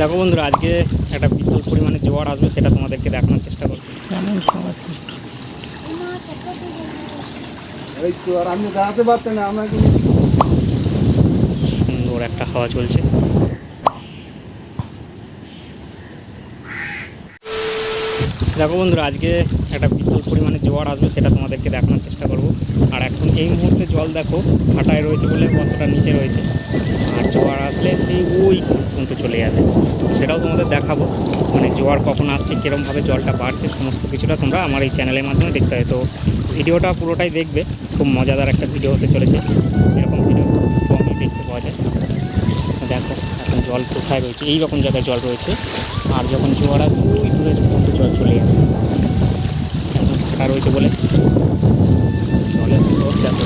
দেখো বন্ধুরা আজকে একটা বিশাল পরিমাণে জোয়ার আসবে সেটা তোমাদেরকে দেখানোর চেষ্টা করব। সুন্দর একটা হাওয়া চলছে। দেখো বন্ধুরা আজকে একটা বিশাল পরিমাণে জোয়ার আসবে সেটা তোমাদেরকে দেখানোর চেষ্টা করব। আর এখন এই মুহূর্তে জল দেখো ফাটায় রয়েছে বলে কতটা নিচে রয়েছে। জোয়ার আসলে সেই ওই পর্যন্ত চলে যাবে। সেটাও তোমাদের দেখাবো। মানে জোয়ার কখন আসছে, কীরমভাবে জলটা বাড়ছে, সমস্ত কিছুটা তোমরা আমার এই চ্যানেলের মাধ্যমে দেখতে হয় তো ভিডিওটা পুরোটাই দেখবে, খুব মজাদার একটা ভিডিও হতে চলেছে। এরকম ভিডিও কমই দেখতে পাওয়া যায়। দেখো, এখন জল কোথায় রয়েছে? এই রকম জায়গায় জল রয়েছে। আর যখন জোয়ার আসবে দূরে পর্যন্ত জল চলে যাবে। এখন ফাঁকা রয়েছে বলে জলের স্রোত দেখো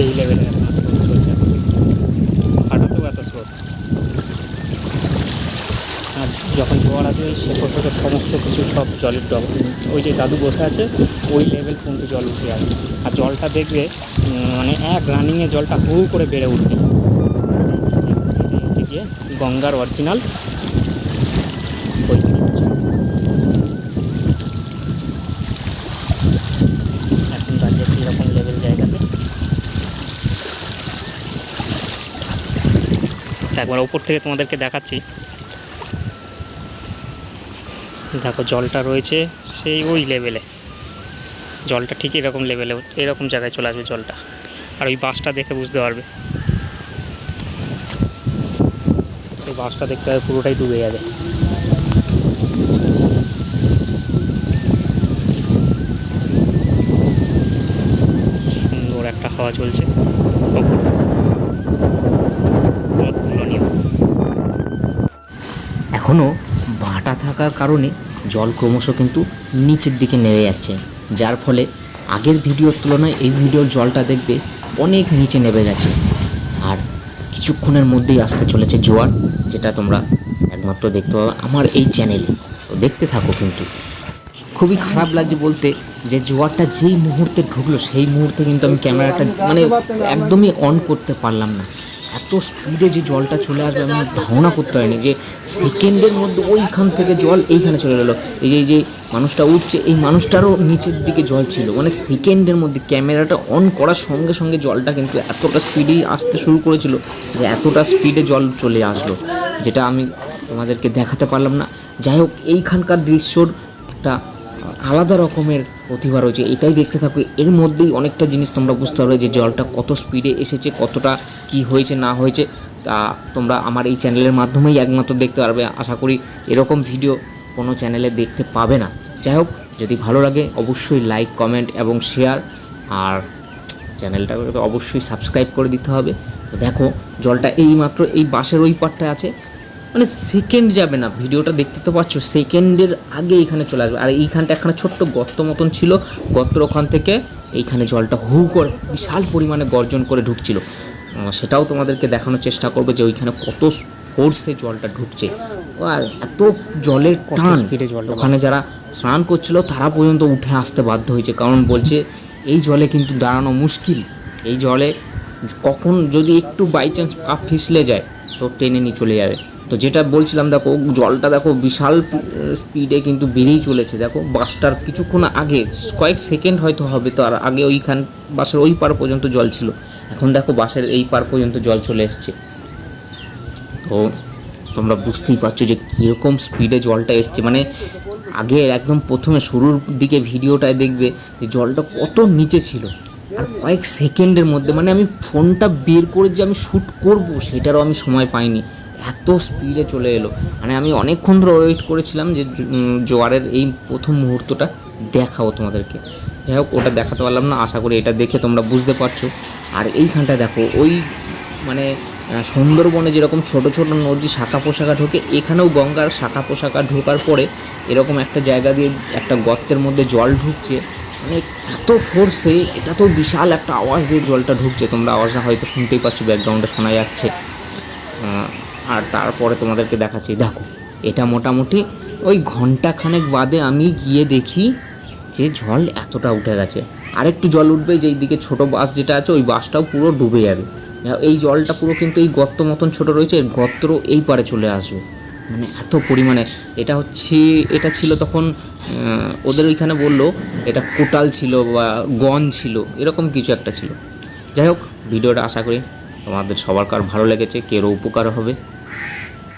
সেই লেভেলের এখন স্রোত চলছে ফাটাতেও এত স্রোত আর যখন জোয়ার ওই শেকড় থেকে সমস্ত কিছু সব জলের ডব ওই যে দাদু বসে আছে, ওই লেভেল পর্যন্ত জল উঠে আসবে আর জলটা দেখবে মানে এক রানিংয়ে জলটা হু করে বেড়ে উঠবে। গিয়ে গঙ্গার অরিজিনাল ওই একবার ওপর থেকে তোমাদেরকে দেখাচ্ছি। দেখো, জলটা রয়েছে সেই ওই লেভেলে জলটা ঠিক এরকম লেভেলে এরকম জায়গায় চলে আসবে জলটা। আর ওই বাসটা দেখে বুঝতে পারবে। ওই বাসটা দেখতে হবে পুরোটাই ডুবে যাবে। সুন্দর একটা হাওয়া চলছে। এখনও ভাটা থাকার কারণে জল ক্রমশ কিন্তু নিচের দিকে নেমে যাচ্ছে, যার ফলে আগের ভিডিওর তুলনায় এই ভিডিওর জলটা দেখবে অনেক নিচে নেমে গেছে আর কিছুক্ষণের মধ্যেই আসতে চলেছে জোয়ার, যেটা তোমরা একমাত্র দেখতে পাবে আমার এই চ্যানেলে তো দেখতে থাকো কিন্তু। খুবই খারাপ লাগছে বলতে যে জোয়ারটা যেই মুহূর্তে ঢুকলো, সেই মুহূর্তে কিন্তু আমি ক্যামেরাটা মানে একদমই অন করতে পারলাম না। এত স্পিডে যে জলটা চলে আসবে, আমি ধারণা করতে পারিনি যে সেকেন্ডের মধ্যে ওইখান থেকে জল এইখানে চলে গেলো। এই যে যে মানুষটা উঠছে, এই মানুষটারও নিচের দিকে জল ছিল। মানে সেকেন্ডের মধ্যে ক্যামেরাটা অন করার সঙ্গে সঙ্গে জলটা কিন্তু এতটা স্পিডেই আসতে শুরু করেছিল যে এতটা স্পিডে জল চলে আসলো, যেটা আমি তোমাদেরকে দেখাতে পারলাম না। যাই হোক, এইখানকার দৃশ্যর একটা আলাদা রকমের প্রতিভা রয়েছে, এটাই দেখতে থাকো। এর মধ্যেই অনেকটা জিনিস তোমরা বুঝতে পারবে যে জলটা কত স্পিডে এসেছে, কতটা কি হয়েছে, না হয়েছে। তা তোমরা আমার এই চ্যানেলের মাধ্যমেই একমাত্র দেখতে পারবে। আশা করি এরকম ভিডিও কোনো চ্যানেলে দেখতে পাবে না। যাই হোক, যদি ভালো লাগে অবশ্যই লাইক কমেন্ট এবং শেয়ার আর চ্যানেলটাকে তো অবশ্যই সাবস্ক্রাইব করে দিতে হবে। দেখো, জলটা এই মাত্র এই বাসের ওই পারটায় আছে। মানে সেকেন্ড যাবে না। ভিডিওটা দেখতে তো পাচ্ছ সেকেন্ডের আগে এইখানে চলে আসবে। আর এইখানটা একখানে ছোট্ট গর্ত মতন ছিল। গর্তর ওখান থেকে এইখানে জলটা হু করে বিশাল পরিমাণে গর্জন করে ঢুকছিল। সেটাও তোমাদেরকে দেখানোর চেষ্টা করব যে ওইখানে কত ফোর্সে জলটা ঢুকছে। আর এত জলের টান। ওখানে যারা স্নান করছিল তারা পর্যন্ত উঠে আসতে বাধ্য হয়েছে। কারণ বলছে এই জলে কিন্তু দাঁড়ানো মুশকিল। এই জলে কখন যদি একটু বাই চান্স পা ফিসলে যায় তো টেনে নিয়ে চলে যাবে। তো যেটা বলছিলাম, দেখো, জলটা দেখো বিশাল স্পিডে কিন্তু বেরিয়েই চলেছে। দেখো বাসটার কিছুক্ষণ আগে, কয়েক সেকেন্ড হয়তো হবে তো, আর আগে ওইখান বাসের ওই পার পর্যন্ত জল ছিল। এখন দেখো বাসের এই পার পর্যন্ত জল চলে এসছে। তো তোমরা বুঝতেই পারছ যে কীরকম স্পিডে জলটা এসছে। মানে আগে একদম প্রথমে শুরুর দিকে ভিডিওটায় দেখবে যে জলটা কত নিচে ছিল। আর কয়েক সেকেন্ডের মধ্যে মানে আমি ফোনটা বের করে যে আমি শ্যুট করব, সেটারও আমি সময় পাইনি। এত স্পিডে চলে এলো। মানে আমি অনেকক্ষণ ধরে ওয়েট করেছিলাম যে জোয়ারের এই প্রথম মুহূর্তটা দেখাবো তোমাদেরকে। যাই হোক, ওটা দেখাতে পারলাম না, আশা করি এটা দেখে তোমরা বুঝতে পারছ। আর এইখানটা দেখো, ওই মানে সুন্দরবনে যেরকম ছোট ছোট নদী শাখা পোশাকা ঢোকে, এখানেও গঙ্গার শাখা পোশাকা ঢোকার পরে এরকম একটা জায়গা দিয়ে একটা গর্তের মধ্যে জল ঢুকছে। মানে এত ফোর্সে এটা তো বিশাল একটা আওয়াজ দিয়ে জলটা ঢুকছে। তোমরা আওয়াজটা হয়তো শুনতেই পাচ্ছ ব্যাকগ্রাউন্ডে শোনা যাচ্ছে। আর তারপরে তোমাদেরকে দেখাচ্ছি, দেখো, এটা মোটামুটি ওই ঘণ্টা খানেক বাদে আমি গিয়ে দেখি যে জল এতটা উঠে গেছে। আরেকটু জল উঠবে, যেই দিকে ছোটো বাস যেটা আছে, ওই বাসটাও পুরো ডুবে যাবে। এই জলটা পুরো কিন্তু এই গর্ত মতন ছোট রয়েছে, এর গর্তরও এই পারে চলে আসবে। মানে এত পরিমাণে, এটা হচ্ছে, এটা ছিল তখন ওদের ওইখানে বলল, এটা কোটাল ছিল বা গন ছিল, এরকম কিছু একটা ছিল। যাই হোক, ভিডিওটা আশা করি তোমাদের সবার কার ভালো লেগেছে কেরও উপকার হবে।